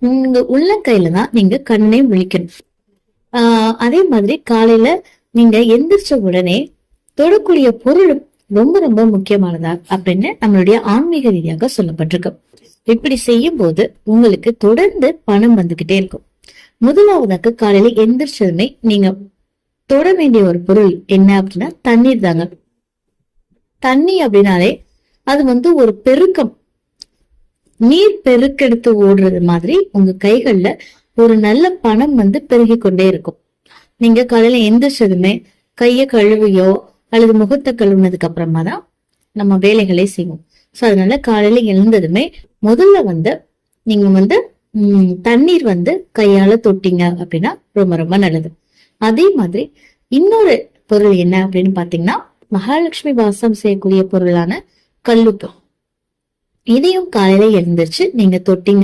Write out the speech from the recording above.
உங்க உள்ளங்கையில தான் நீங்க கண்ணை முழிக்கணும். ஆஹ் அதே மாதிரி காலையில நீங்க எந்திரிச்ச உடனே தொடக்கூடிய பொருளும் ரொம்ப ரொம்ப முக்கியமானதா அப்படின்னு நம்மளுடைய ஆன்மீக ரீதியாக சொல்லப்பட்டிருக்கு. இப்படி செய்யும் போது உங்களுக்கு தொடர்ந்து பணம் வந்துகிட்டே இருக்கும். முதலாவதாக காலையில எந்திரிச்சதுமே நீங்க தொட வேண்டிய ஒரு பொருள் என்ன அப்படின்னா தண்ணீர் தாங்க. தண்ணி அப்படின்னாலே அது வந்து ஒரு பெருக்கம். நீர் பெருக்கெடுத்து ஓடுறது மாதிரி உங்க கைகள்ல ஒரு நல்ல பணம் வந்து பெருகி கொண்டே இருக்கும். நீங்க காலையில எந்திரிச்சதுமே கைய கழுவியோ அல்லது முகத்தை கழுவுனதுக்கு அப்புறமா தான் நம்ம வேலைகளை செய்வோம். சோ அதனால காலையில எழுந்ததுமே முதல்ல வந்து நீங்க வந்து உம் தண்ணீர் வந்து கையால தொட்டீங்க அப்படின்னா ரொம்ப ரொம்ப நல்லது. அதே மாதிரி இன்னொரு பொருள் என்ன அப்படின்னு பாத்தீங்கன்னா மகாலட்சுமி வாசம் செய்யக்கூடிய பொருளான கல்லுப்பு. இதையும் காலையில எழுந்திருச்சு நீங்க தொட்டிங்க